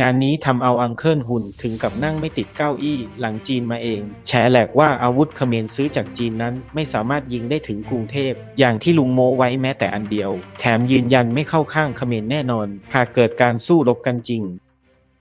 งานนี้ทำเอาอังเคิลหุ่นถึงกับนั่งไม่ติดเก้าอี้หลังจีนมาเอง แฉแหลกว่าอาวุธเขมรซื้อจากจีนนั้นไม่สามารถยิงได้ถึงกรุงเทพ อย่างที่ลุงโมไว้แม้แต่อันเดียว แถมยืนยันไม่เข้าข้างเขมรแน่นอน หากเกิดการสู้รบกันจริง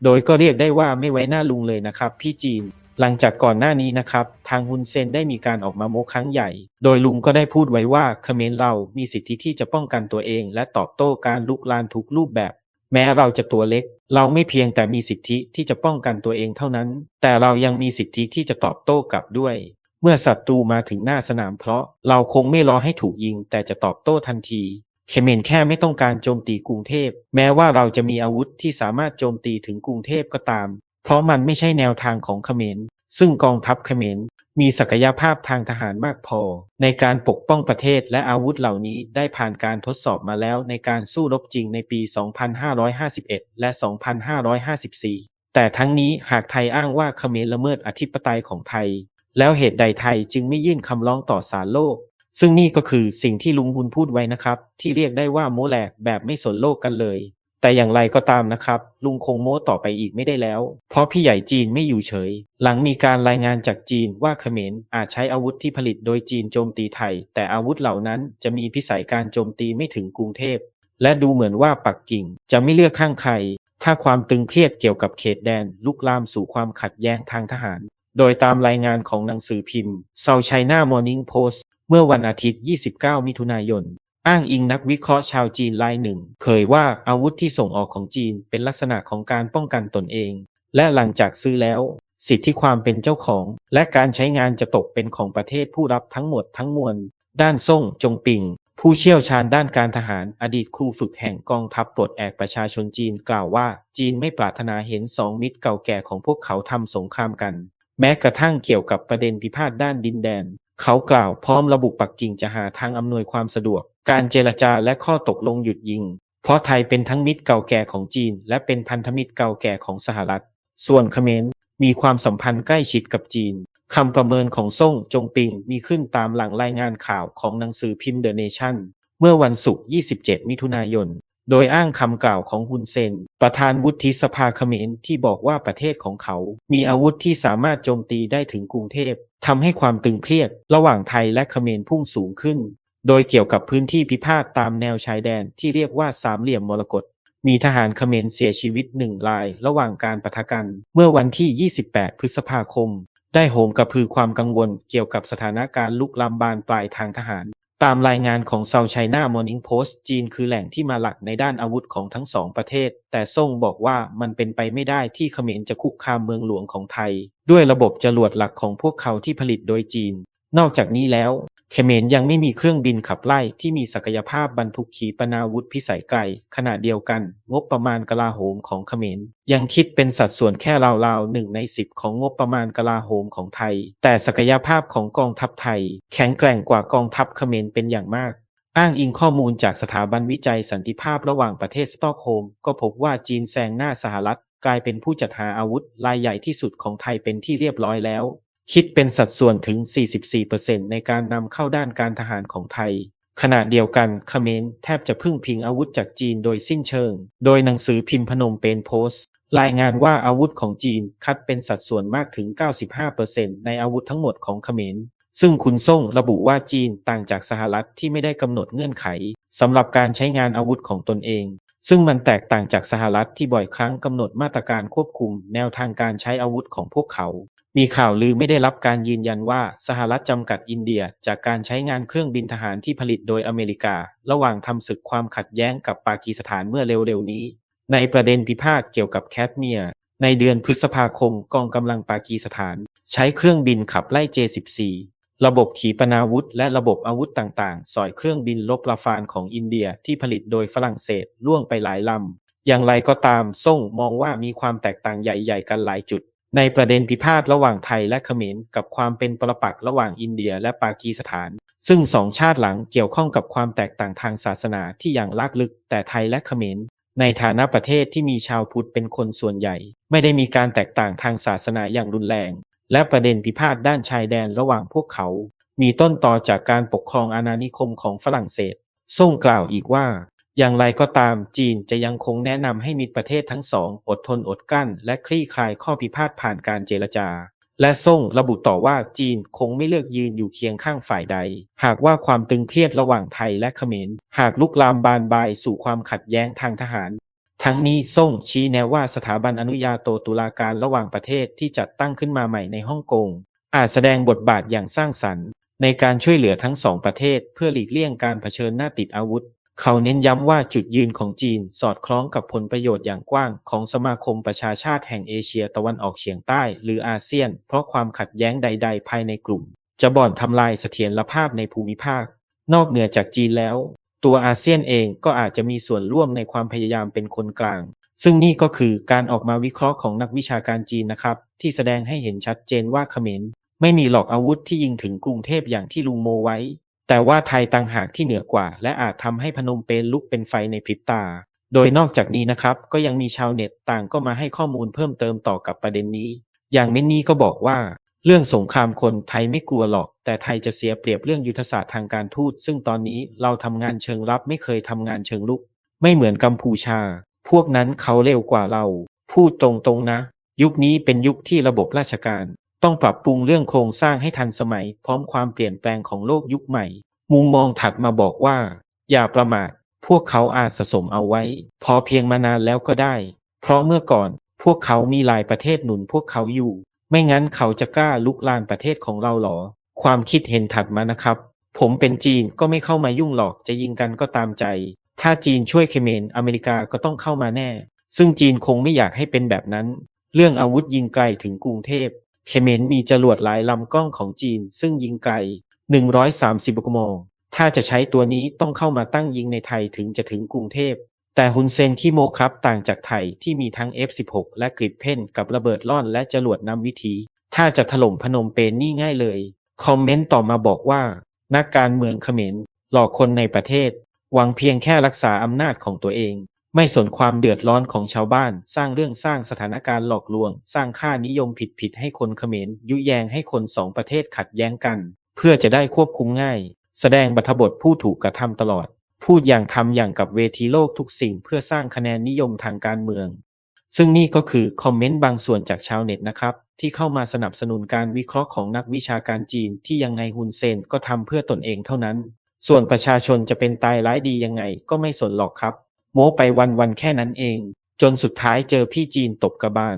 โดยก็เรียกได้ว่าไม่ไว้หน้าลุงเลยนะครับ พี่จีนหลังจากก่อนหน้านี้นะครับ ทางฮุนเซนได้มีการออกมาโม้ครั้งใหญ่ โดยลุงก็ได้พูดไว้ว่าเขมรเรามีสิทธิที่จะป้องกันตัวเอง และตอบโต้การลุกลานทุกรูปแบบ แม้เราจะตัวเล็ก เราไม่เพียงแต่มีสิทธิที่จะป้องกันตัวเองเท่านั้น แต่เรายังมีสิทธิที่จะตอบโต้กลับด้วย เมื่อศัตรูมาถึงหน้าสนามเพราะเราคงไม่รอให้ถูกยิง แต่จะตอบโต้ทันทีเขมรแค่ไม่ต้องการโจมตีกรุงเทพ แม้ว่าเราจะมีอาวุธที่สามารถโจมตีถึงกรุงเทพก็ตาม เพราะมันไม่ใช่แนวทางของเขมรซึ่งกองทัพเขมร มีศักยภาพทางทหารมากพอ ในการปกป้องประเทศและอาวุธเหล่านี้ได้ผ่านการทดสอบมาแล้วในการสู้รบจริงในปี 2551 และ 2554 แต่ทั้งนี้หากไทยอ้างว่าเขมรละเมิดอธิปไตยของไทย แล้วเหตุใดไทยจึงไม่ยื่นคำร้องต่อศาลโลก ซึ่งนี่ก็คือสิ่งที่ลุงบุญพูดไว้นะครับ ที่เรียกได้ว่าโมแหลกแบบไม่สนโลกกันเลย แต่อย่างไรก็ตามนะครับ ลุงคงโม้ต่อไปอีกไม่ได้แล้ว เพราะพี่ใหญ่จีนไม่อยู่เฉย หลังมีการรายงานจากจีนว่าเขมรอาจใช้อาวุธที่ผลิตโดยจีนโจมตีไทย แต่อาวุธเหล่านั้นจะมีพิสัยการโจมตีไม่ถึงกรุงเทพ และดูเหมือนว่าปักกิ่งจะไม่เลือกข้างใคร ถ้าความตึงเครียดเกี่ยวกับเขตแดนลุกลามสู่ความขัดแย้งทางทหาร โดยตามรายงานของหนังสือพิมพ์ South China Morning Post เมื่อวันอาทิตย์ 29 มิถุนายน อ้างอิงนักวิเคราะห์ชาวจีนรายหนึ่ง เผยว่าอาวุธที่ส่งออกของจีนเป็นลักษณะของการป้องกันตนเอง และหลังจากซื้อแล้ว สิทธิความเป็นเจ้าของ และการใช้งานจะตกเป็นของประเทศผู้รับทั้งหมดทั้งมวล ด้านซ่งจงปิงผู้เชี่ยวชาญด้านการทหารอดีตครูฝึกแห่งกองทัพปลดแอกประชาชนจีนกล่าวว่า จีนไม่ปรารถนาเห็นสองมิตรเก่าแก่ของพวกเขาทำสงครามกัน แม้กระทั่งเกี่ยวกับประเด็นพิพาทด้านดินแดน เขากล่าวพร้อมระบุปักกิ่งจะหาทางอำนวยความสะดวก การเจรจาและข้อตกลงหยุดยิง เพราะไทยเป็นทั้งมิตรเก่าแก่ของจีน และเป็นพันธมิตรเก่าแก่ของสหรัฐ ส่วนเขมรมีความสัมพันธ์ใกล้ชิดกับจีนคำประเมินของซ่งจงปิงมีขึ้นตามหลังรายงานข่าวของหนังสือพิมพ์เดอะเนชั่นเมื่อวันศุกร์ 27 มิถุนายน โดยอ้างคำกล่าวของฮุนเซน ประธานวุฒิสภาเขมรที่บอกว่าประเทศของเขา มีอาวุธที่สามารถโจมตีได้ถึงกรุงเทพทำให้ความตึงเครียด ระหว่างไทยและเขมรพุ่งสูงขึ้น โดยเกี่ยวกับพื้นที่พิพาทตามแนวชายแดนที่เรียกว่าสามเหลี่ยมมรกต มีทหารเขมรเสียชีวิตหนึ่งรายระหว่างการปะทะกัน เมื่อวันที่ 28 พฤษภาคม ได้โหมกระพือความกังวลเกี่ยวกับสถานการณ์ลุกลามบานปลายทางทหาร ตามรายงานของ South China Morning Post จีนคือแหล่งที่มาหลักในด้านอาวุธของทั้งสองประเทศ แต่ซ่งบอกว่ามันเป็นไปไม่ได้ที่เขมรจะคุกคามเมืองหลวงของไทย ด้วยระบบจรวดหลักของพวกเขาที่ผลิตโดยจีน นอกจากนี้แล้ว เขมรยังไม่มีเครื่องบินขับไล่ที่มีศักยภาพบรรทุกขีปนาวุธพิสัยไกล ขณะเดียวกัน งบประมาณกลาโหมของเขมรยังคิดเป็นสัดส่วนแค่ราวๆหนึ่งในสิบของงบประมาณกลาโหมของไทย แต่ศักยภาพของกองทัพไทย แข็งแกร่งกว่ากองทัพเขมรเป็นอย่างมาก อ้างอิงข้อมูลจากสถาบันวิจัยสันติภาพระหว่างประเทศสตอกโฮมก็พบว่าจีนแซงหน้าสหรัฐกลายเป็นผู้จัดหาอาวุธรายใหญ่ที่สุดของไทยเป็นที่เรียบร้อยแล้ว คิดเป็นสัดส่วนถึง 44%ในการนำเข้าด้านการทหารของไทย ขณะเดียวกันเขมรแทบจะพึ่งพิงอาวุธจากจีนโดยสิ้นเชิง โดยหนังสือพิมพ์พนมเปญโพสต์ รายงานว่าอาวุธของจีนคัดเป็นสัดส่วนมากถึง 95%ในอาวุธทั้งหมดของเขมรซึ่งคุณส่งระบุว่าจีนต่างจากสหรัฐที่ไม่ได้กำหนดเงื่อนไขสำหรับการใช้งานอาวุธของตนเอง ซึ่งมันแตกต่างจากสหรัฐที่บ่อยครั้งกำหนดมาตรการควบคุมแนวทางการใช้อาวุธของพวกเขา มีข่าวลือไม่ได้รับการยืนยันว่าสหรัฐจำกัดอินเดียจากการใช้งานเครื่องบินทหารที่ผลิตโดยอเมริกา ระหว่างทำศึกความขัดแย้งกับปากีสถานเมื่อเร็วๆนี้ ในประเด็นพิพาทเกี่ยวกับแคทเมียร์ในเดือนพฤษภาคมกองกำลังปากีสถาน ใช้เครื่องบินขับไล่ J-14 ระบบขีปนาวุธและระบบอาวุธต่างๆ สอยเครื่องบินลบลาฟานของอินเดียที่ผลิตโดยฝรั่งเศสล่วงไปหลายลำ อย่างไรก็ตามส่งมองว่ามีความแตกต่างใหญ่ ๆ กันหลายจุด ในประเด็นพิพาทระหว่างไทยและเขมรกับความเป็นปรปักษ์ระหว่างอินเดียและปากีสถาน ซึ่งสองชาติหลังเกี่ยวข้องกับความแตกต่างทางศาสนาที่อย่างลากลึก แต่ไทยและเขมรในฐานะประเทศที่มีชาวพุทธเป็นคนส่วนใหญ่ ไม่ได้มีการแตกต่างทางศาสนาอย่างรุนแรง และประเด็นพิพาทด้านชายแดนระหว่างพวกเขา มีต้นต่อจากการปกครองอาณานิคมของฝรั่งเศสส่งกล่าวอีกว่า อย่างไรก็ตามจีนจะยังคงแนะนำให้มิตรประเทศทั้งสอง อดทนอดกั้น และคลี่คลายข้อพิพาทผ่านการเจรจา และส่งระบุต่อว่าจีนคงไม่เลือกยืนอยู่เคียงข้างฝ่ายใด หากว่าความตึงเครียดระหว่างไทยและเขมร หากลุกลามบานปลายสู่ความขัดแย้งทางทหารทั้งนี้ส่งชี้แนวว่าสถาบันอนุญาโตตุลาการระหว่างประเทศที่จัดตั้งขึ้นมาใหม่ในฮ่องกง อาจแสดงบทบาทอย่างสร้างสรรค์ ในการช่วยเหลือทั้งสองประเทศเพื่อหลีกเลี่ยงการเผชิญหน้าติดอาวุธ เขาเน้นย้ำว่าจุดยืนของจีนสอดคล้องกับผลประโยชน์อย่างกว้างของสมาคมประชาชาติแห่งเอเชียตะวันออกเฉียงใต้ หรืออาเซียน เพราะความขัดแย้งใด ๆ ภายในกลุ่ม จะบ่อนทำลายเสถียรภาพในภูมิภาค นอกเหนือจากจีนแล้ว ตัวอาเซียนเองก็อาจจะมีส่วนร่วมในความพยายามเป็นคนกลาง ซึ่งนี่ก็คือการออกมาวิเคราะห์ของนักวิชาการจีนนะครับ ที่แสดงให้เห็นชัดเจนว่าเขมรไม่มีหลอกอาวุธที่ยิงถึงกรุงเทพอย่างที่ลุงโมไว้ แต่ว่าไทยต่างหากที่เหนือกว่า และอาจทำให้พนมเปญลุกเป็นไฟในพริบตา โดยนอกจากนี้นะครับ ก็ยังมีชาวเน็ตต่างก็มาให้ข้อมูลเพิ่มเติมต่อกับประเด็นนี้ อย่างเมนนี่ก็บอกว่า เรื่องสงครามคนไทยไม่กลัวหรอก แต่ไทยจะเสียเปรียบเรื่องยุทธศาสตร์ทางการทูต ซึ่งตอนนี้เราทำงานเชิงรับไม่เคยทำงานเชิงลุก ไม่เหมือนกัมพูชา พวกนั้นเขาเร็วกว่าเรา พูดตรงๆนะ ยุคนี้เป็นยุคที่ระบบราชการ ต้องปรับปรุงเรื่องโครงสร้างให้ทันสมัย พร้อมความเปลี่ยนแปลงของโลกยุคใหม่ มุมมองถัดมาบอกว่า อย่าประมาท พวกเขาอาจสะสมเอาไว้ พอเพียงมานานแล้วก็ได้ เพราะเมื่อก่อนพวกเขามีหลายประเทศหนุนพวกเขาอยู่ ไม่งั้นเขาจะกล้าลุกลานประเทศของเราหรอ ความคิดเห็นถัดมานะครับ ผมเป็นจีนก็ไม่เข้ามายุ่งหรอกจะยิงกันก็ตามใจ ถ้าจีนช่วยเขมรอเมริกาก็ต้องเข้ามาแน่ ซึ่งจีนคงไม่อยากให้เป็นแบบนั้น เรื่องอาวุธยิงไกลถึงกรุงเทพ เขมรมีจรวดหลายลำกล้องของจีน ซึ่งยิงไกล 130กมถ้าจะใช้ตัวนี้ต้องเข้ามาตั้งยิงในไทยถึงจะถึงกรุงเทพ แต่ฮุนเซนขี้โมครับต่างจากไทยที่มีทั้ง F16 และกริปเพนกับระเบิดล่อนและจรวดนำวิธี ถ้าจะถล่มพนมเปญนี่ง่ายเลย คอมเมนต์ต่อมาบอกว่า นักการเมืองเขมรหลอกคนในประเทศ หวังเพียงแค่รักษาอำนาจของตัวเอง ไม่สนความเดือดร้อนของชาวบ้าน สร้างเรื่องสร้างสถานการณ์หลอกลวง สร้างค่านิยมผิดๆให้คนเขมร ยุแยงให้คนสองประเทศขัดแย้งกัน เพื่อจะได้ควบคุมง่าย แสดงบัทบทผู้ถูกกระทำตลอด พูดอย่างทำอย่างกับเวทีโลกทุกสิ่งเพื่อสร้างคะแนนนิยมทางการเมือง ซึ่งนี่ก็คือคอมเมนต์บางส่วนจากชาวเน็ตนะครับ ที่เข้ามาสนับสนุนการวิเคราะห์ของนักวิชาการจีนที่ยังไงฮุนเซนก็ทำเพื่อตนเองเท่านั้น ส่วนประชาชนจะเป็นตายร้ายดียังไงก็ไม่สนหรอกครับ โม้ไปวันๆแค่นั้นเอง จนสุดท้ายเจอพี่จีนตบกระบาล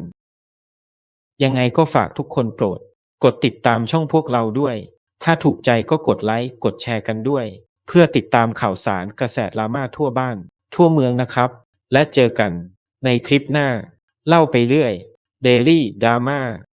ยังไงก็ฝากทุกคนโปรด กดติดตามช่องพวกเราด้วย ถ้าถูกใจก็กดไลค์กดแชร์กันด้วย เพื่อติดตามข่าวสารกระแสดราม่าทั่วบ้าน ทั่วเมืองนะครับ และเจอกันในคลิปหน้า เล่าไปเรื่อย Daily Drama